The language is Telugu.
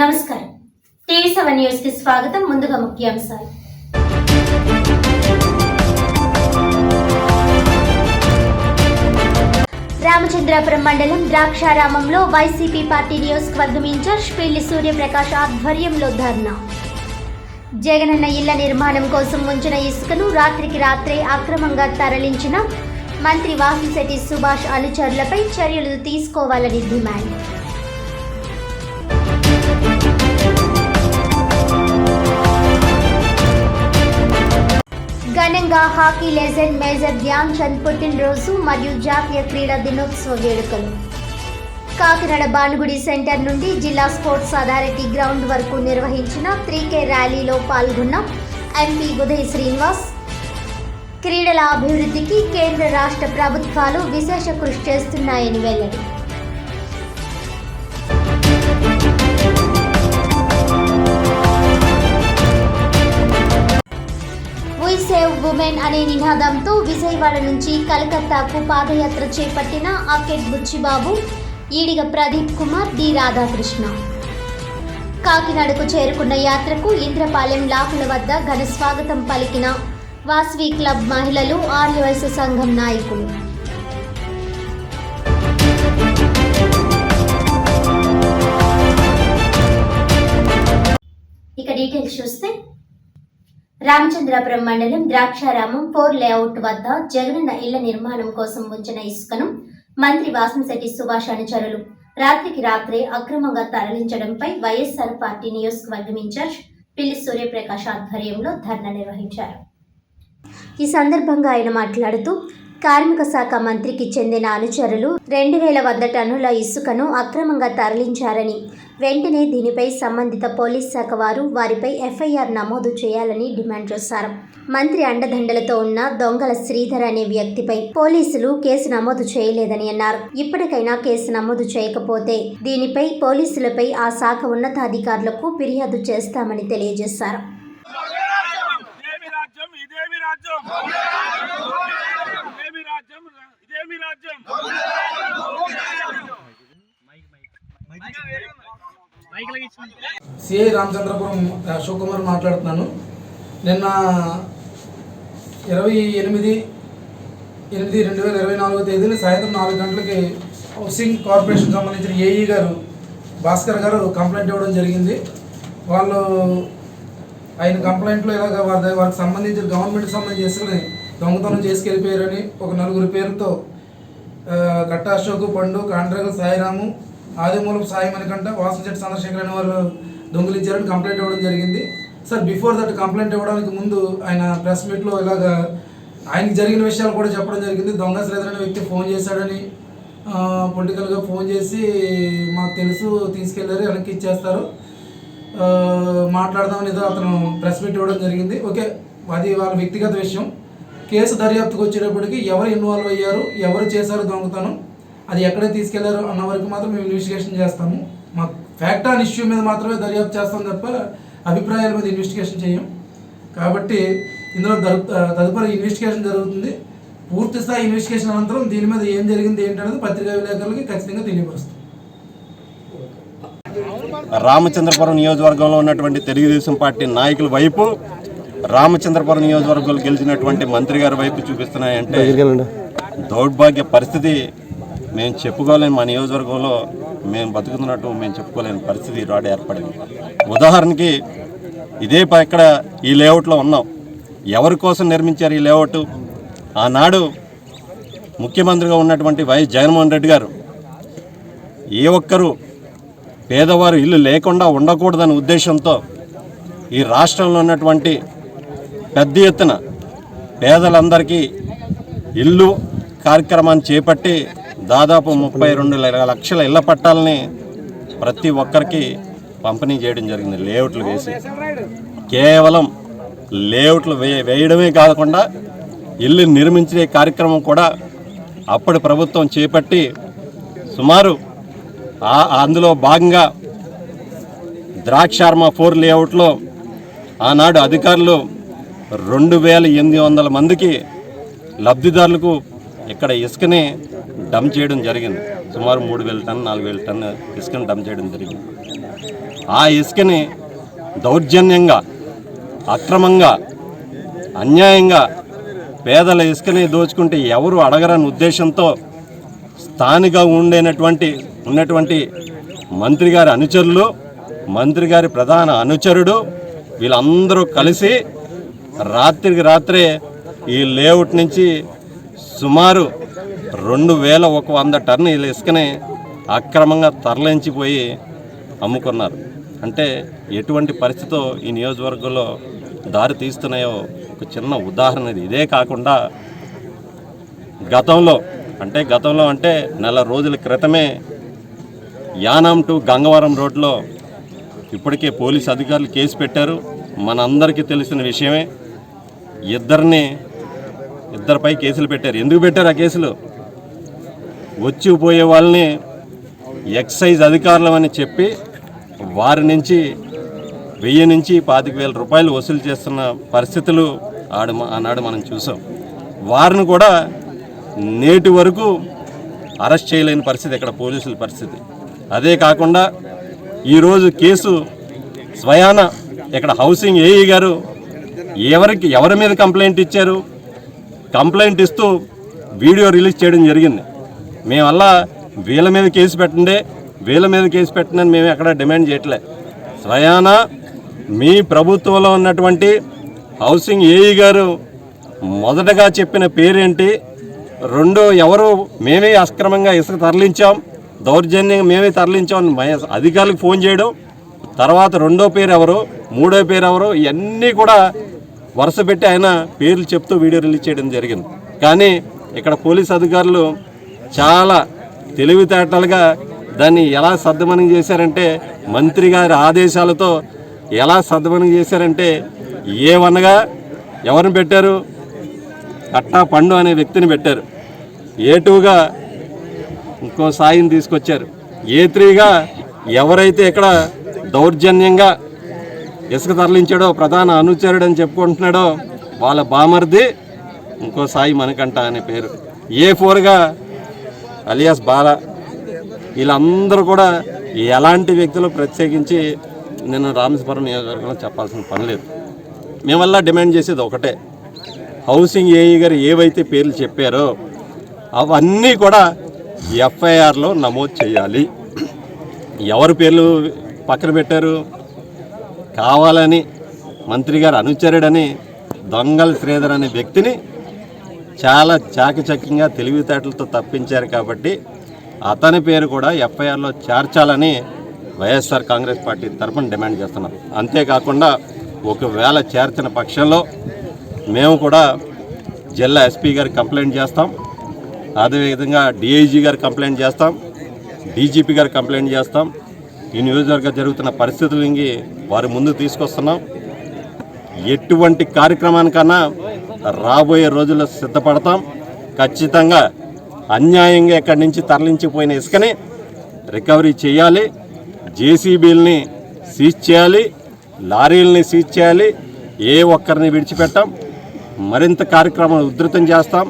నమస్కారం. టీవీ సెవెన్ న్యూస్కి స్వాగతం ముందుగా ముఖ్యాంశాలు. రామచంద్రాపురం మండలం ద్రాక్షారామంలో వైసీపీ పార్టీ నియోజకవర్గం ఇన్ఛార్జ్ పిల్లి సూర్యప్రకాష్ ఆధ్వర్యంలో ధర్నా. జగనన్న ఇళ్ళ నిర్మాణం కోసం ఉంచిన ఇసుకను రాత్రికి రాత్రే అక్రమంగా తరలించిన మంత్రి వాసంశెట్టి సుభాష్ అనుచరులపై చర్యలు తీసుకోవాలని డిమాండ్. ఘనంగా hockey legend major Dhyan Chand పుట్టినరోజు మరియు జాతీయ క్రీడా దినోత్సవ వేడుకలు. కాకినాడ బానుగుడి సెంటర్ నుండి జిల్లా స్పోర్ట్స్ అథారిటీ గ్రౌండ్ వరకు నిర్వహించిన త్రీ కే ర్యాలీలో పాల్గొన్న ఎంపీ ఉదయ్ శ్రీనివాస్. క్రీడల అభివృద్ధికి కేంద్ర రాష్ట్ర ప్రభుత్వాలు విశేష కృషి చేస్తున్నాయని వెల్లడి. సేవ్ ఉమెన్ అనే నినాదంతో విజయవాడ నుంచి కలకత్తాకు పాదయాత్ర చేపట్టిన అకెట్ బుచ్చిబాబు ఈడిగ ప్రదీప్ కుమార్ డి రాధాకృష్ణ. కాకినాడకు చేరుకున్న యాత్రకు ఇంద్రపాలెం లాకుల వద్ద ఘన స్వాగతం పలికిన వాస్వి క్లబ్ మహిళలు ఆర్యవైశ్య సంఘం నాయకులు. ఇక డీటెయిల్స్ చూస్తే రామచంద్రాపురం మండలం ద్రాక్షారామం ఫోర్ లేఅవుట్ వద్ద జగనన్న ఇళ్ళ నిర్మాణం కోసం ఉంచిన ఇసుకను మంత్రి వాసంశెట్టి సుభాష్ అనుచరులు రాత్రికి రాత్రే అక్రమంగా తరలించడంపై వైఎస్ఆర్ పార్టీ నియోజకవర్గం ఇన్ఛార్జ్ పిల్లి సూర్యప్రకాష్ ఆధ్వర్యంలో ధర్నా నిర్వహించారు. ఈ సందర్భంగా ఆయన మాట్లాడుతూ కార్మిక శాఖ మంత్రికి చెందిన అనుచరులు రెండు వేల వంద టన్నుల ఇసుకను అక్రమంగా తరలించారని వెంటనే దీనిపై సంబంధిత పోలీస్ శాఖ వారు వారిపై ఎఫ్ఐఆర్ నమోదు చేయాలని డిమాండ్ చేశారు. మంత్రి అండదండలతో ఉన్న దొంగల శ్రీధర్ అనే వ్యక్తిపై పోలీసులు కేసు నమోదు చేయలేదని అన్నారు. ఇప్పటికైనా కేసు నమోదు చేయకపోతే దీనిపై పోలీసులపై ఆ శాఖ ఉన్నతాధికారులకు ఫిర్యాదు చేస్తామని తెలియజేశారు. ఇదేమి రాజ్యం ఇదేమి రాజ్యం ఇదేమి రాజ్యం ఇదేమి రాజ్యం సిఐ రామచంద్రపురం అశోక్ కుమార్ మాట్లాడుతున్నాను. నిన్న ఇరవై ఎనిమిది ఎనిమిది రెండు వేల ఇరవై నాలుగో తేదీన సాయంత్రం నాలుగు గంటలకి హౌసింగ్ కార్పొరేషన్ సంబంధించిన ఏఈ గారు భాస్కర్ గారు కంప్లైంట్ ఇవ్వడం జరిగింది. వాళ్ళు ఆయన కంప్లైంట్లో ఇలాగ వారి వారికి సంబంధించిన గవర్నమెంట్కి సంబంధించి చేసుకుని దొంగతనం చేసుకెళ్ళిపోయారని ఒక నలుగురు పేరుతో గట్ట కట్ట అశోక్ పండు కాండ్రగ సాయిరాము ఆదిమూలపు సాయి మణికంఠ వాసంశెట్టి చంద్రశేఖర్ అనే వాళ్ళు దొంగిలించారని కంప్లైంట్ ఇవ్వడం జరిగింది. సార్ బిఫోర్ దట్ కంప్లైంట్ ఇవ్వడానికి ముందు ఆయన ప్రెస్ మీట్లో ఇలాగ ఆయనకి జరిగిన విషయాలు కూడా చెప్పడం జరిగింది. దొంగ శ్రీధర్ అనే వ్యక్తి ఫోన్ చేశాడని పొలిటికల్గా ఫోన్ చేసి మాకు తెలుసు తీసుకెళ్ళారు వెనక్కి ఇచ్చేస్తారు. మాట్లాడదామని ఏదో అతను ప్రెస్ మీట్ ఇవ్వడం జరిగింది. ఓకే అది వాళ్ళ వ్యక్తిగత విషయం. కేసు దర్యాప్తుకు వచ్చేటప్పటికి ఎవరు ఇన్వాల్వ్ అయ్యారు ఎవరు చేశారు దొంగతనం అది ఎక్కడ తీసుకెళ్ళారు అన్న వరకు మాత్రం మేము ఇన్వెస్టిగేషన్ చేస్తాము. మా ఫ్యాక్ట్ ఆన్ ఇష్యూ మీద మాత్రమే దర్యాప్తు చేస్తాం తప్ప అభిప్రాయాల మీద ఇన్వెస్టిగేషన్ చేయం. కాబట్టి ఇందులో తదుపరి ఇన్వెస్టిగేషన్ జరుగుతుంది. పూర్తి స్థాయి ఇన్వెస్టిగేషన్ అనంతరం దీని మీద ఏం జరిగింది ఏంటనేది పత్రికా విలేకరులకి ఖచ్చితంగా తెలియపరుస్తాం. రామచంద్రపురం నియోజకవర్గంలో ఉన్నటువంటి తెలుగుదేశం పార్టీ నాయకుల వైపు రామచంద్రపురం నియోజకవర్గంలో గెలిచినటువంటి మంత్రి గారి వైపు చూపిస్తున్నాయంటే దౌర్భాగ్య పరిస్థితి మేము చెప్పుకోలేని మా నియోజకవర్గంలో మేము బతుకుతున్నట్టు మేము చెప్పుకోలేని పరిస్థితి ఈనాడు ఏర్పడింది. ఉదాహరణకి ఇదే ప- ఇక్కడ ఈ లేఅవుట్లో ఉన్నాం. ఎవరి కోసం నిర్మించారు ఈ లేఅవుట్? ఆనాడు ముఖ్యమంత్రిగా ఉన్నటువంటి వైఎస్ జగన్మోహన్ రెడ్డి గారు ఏ ఒక్కరూ పేదవారు ఇల్లు లేకుండా ఉండకూడదనే ఉద్దేశంతో ఈ రాష్ట్రంలో ఉన్నటువంటి పెద్ద ఎత్తున పేదలందరికీ ఇల్లు కార్యక్రమాన్ని చేపట్టి దాదాపు ముప్పై రెండు లక్షల ఇళ్ళ పట్టాలని ప్రతి ఒక్కరికి పంపిణీ చేయడం జరిగింది. లేఅవుట్లు వేసి. కేవలం లేఅవుట్లు వే వేయడమే కాకుండా ఇల్లు నిర్మించే కార్యక్రమం కూడా అప్పటి ప్రభుత్వం చేపట్టి సుమారు ఆ- అందులో భాగంగా ద్రాక్షార్మ ఫోర్ లేఅవుట్లో ఆనాడు అధికారులు రెండు వేల ఎనిమిది వందల మందికి లబ్ధిదారులకు ఇక్కడ ఇసుకని డంప్ చేయడం జరిగింది. సుమారు మూడు వేల టన్ నాలుగు వేల టన్ ఇసుకని డంప్ చేయడం జరిగింది. ఆ ఇసుకని దౌర్జన్యంగా అక్రమంగా అన్యాయంగా పేదల ఇసుకని దోచుకుంటే ఎవరు అడగరని ఉద్దేశంతో స్థానిక ఉండేనటువంటి ఉన్నటువంటి మంత్రి గారి అనుచరులు మంత్రి గారి ప్రధాన అనుచరుడు వీళ్ళందరూ కలిసి రాత్రికి రాత్రే ఈ లేఅవుట్ నుంచి సుమారు రెండు వేల ఒక వంద టన్నుల ఇసుకని అక్రమంగా తరలించిపోయి అమ్ముకున్నారు. అంటే ఎటువంటి పరిస్థితితో ఈ నియోజకవర్గంలో దారి తీస్తున్నాయో ఒక చిన్న ఉదాహరణ ఇది. ఇదే కాకుండా గతంలో అంటే గతంలో అంటే నెల రోజుల క్రితమే యానాం టు గంగవరం రోడ్లో ఇప్పటికే పోలీస్ అధికారులు కేసు పెట్టారు. మనందరికీ తెలిసిన విషయమే ఇద్దరిని ఇద్దరిపై కేసులు పెట్టారు. ఎందుకు పెట్టారు ఆ కేసులు? వచ్చి పోయే వాళ్ళని ఎక్సైజ్ అధికారులం అని చెప్పి వారి నుంచి వెయ్యి నుంచి పాతిక వేల రూపాయలు వసూలు చేస్తున్న పరిస్థితులు ఆడు ఆనాడు మనం చూసాం. వారిని కూడా నేటి వరకు అరెస్ట్ చేయలేని పరిస్థితి ఇక్కడ పోలీసుల పరిస్థితి. అదే కాకుండా ఈరోజు కేసు స్వయాన ఇక్కడ హౌసింగ్ ఏఈ గారు ఎవరికి ఎవరి మీద కంప్లైంట్ ఇచ్చారు? కంప్లైంట్ ఇస్తూ వీడియో రిలీజ్ చేయడం జరిగింది. మేమల్లా వీళ్ళ మీద కేసు పెట్టండి వీళ్ళ మీద కేసు పెట్టండి మేము ఎక్కడ డిమాండ్ చేయట్లే. స్వయాన మీ ప్రభుత్వంలో ఉన్నటువంటి హౌసింగ్ ఏఈ గారు మొదటగా చెప్పిన పేరేంటి? రెండో ఎవరు? మేమే అక్రమంగా ఇసుక తరలించాం. దౌర్జన్యంగా మేమే తరలించాం అని అధికారులకు ఫోన్ చేయడం. తర్వాత రెండో పేరు ఎవరు? మూడో పేరు ఎవరు? ఇవన్నీ కూడా వరుస పెట్టి ఆయన పేర్లు చెప్తూ వీడియో రిలీజ్ చేయడం జరిగింది. కానీ ఇక్కడ పోలీస్ అధికారులు చాలా తెలివితేటలుగా దాన్ని ఎలా సర్దమనం చేశారంటే మంత్రి గారి ఆదేశాలతో ఎలా సర్దమనం చేశారంటే ఏమనగా ఎవరిని పెట్టారు? కట్టా పండు అనే వ్యక్తిని పెట్టారు. ఏ టూగా ఇంకో సాయిని తీసుకొచ్చారు. ఏ త్రీగా ఎవరైతే ఇక్కడ దౌర్జన్యంగా ఇసుక తరలించాడో ప్రధాన అనుచరుడు అని చెప్పుకుంటున్నాడో వాళ్ళ బామర్ది ఇంకో సాయి మనకంట అనే పేరు. ఏ ఫోర్గా? అలియాస్ బాల. వీళ్ళందరూ కూడా ఎలాంటి వ్యక్తులు ప్రత్యేకించి నేను రామేశ్వరం నియోజకవర్గంలో చెప్పాల్సిన పని లేదు. మేమల్లా డిమాండ్ చేసేది ఒకటే. హౌసింగ్ ఏఈ గారు ఏవైతే పేర్లు చెప్పారో అవన్నీ కూడా ఎఫ్ఐఆర్లో నమోదు చేయాలి. ఎవరి పేర్లు పక్కన పెట్టారు? కావాలని మంత్రి గారు అనుచరుడని దొంగల్ శ్రీధర్ అనే వ్యక్తిని చాలా చాకచక్యంగా తెలివితేటలతో తప్పించారు కాబట్టి అతని పేరు కూడా ఎఫ్ఐఆర్లో చేర్చాలని వైఎస్ఆర్ కాంగ్రెస్ పార్టీ తరఫున డిమాండ్ చేస్తున్నాం అంతేకాకుండా ఒకవేళ చేర్చిన పక్షంలో మేము కూడా జిల్లా ఎస్పీ గారు కంప్లైంట్ చేస్తాం. అదేవిధంగా డిఐజీ గారు కంప్లైంట్ చేస్తాం. డీజీపీ గారు కంప్లైంట్ చేస్తాం. ఈ నియోజకవర్గ జరుగుతున్న పరిస్థితులకి వారి ముందు తీసుకొస్తున్నాం. ఎటువంటి కార్యక్రమానికన్నా రాబోయే రోజుల్లో సిద్ధపడతాం. ఖచ్చితంగా అన్యాయంగా ఎక్కడి నుంచి తరలించిపోయిన ఇసుకని రికవరీ చేయాలి. జేసీబీలని సీజ్ చేయాలి. లారీలని సీజ్ చేయాలి. ఏ ఒక్కరిని విడిచిపెట్టాం. మరింత కార్యక్రమాలు ఉధృతం చేస్తాం.